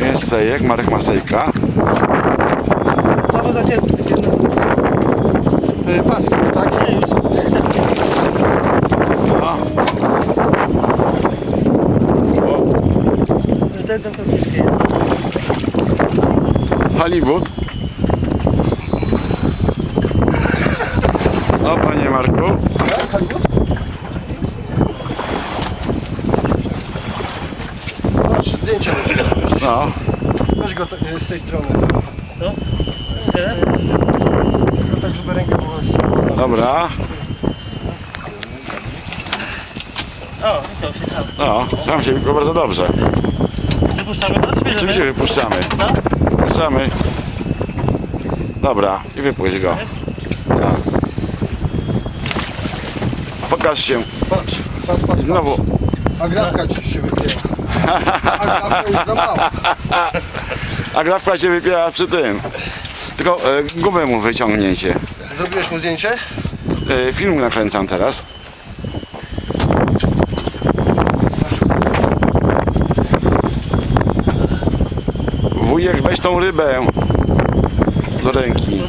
Jest Sejek, Marek Masejka. Słabo zacięty. Y, Pas, tak? Już. No. Prezydentem to kiszki jest. Hollywood. O, panie Marku. Masz No. Weź go y, z tej strony. Co? Tyle? Tylko tak, żeby ręka była z... Dobra. O, widział się tam. No, sam się wypił bardzo dobrze. Wypuszczamy go? Czy bierzemy? Oczywiście wypuszczamy. Co? Wypuszczamy. Dobra, i wypuść go. Tak. Pokaż się. Patrz, patrz, patrz. Znowu. A grafka ci się wypięła. A grafka jest za mała. A grafka się wypiła przy tym. Tylko e, gumę mu wyciągnięcie. Zrobiłeś mu zdjęcie? E, film nakręcam teraz. Wujek, weź tą rybę do ręki.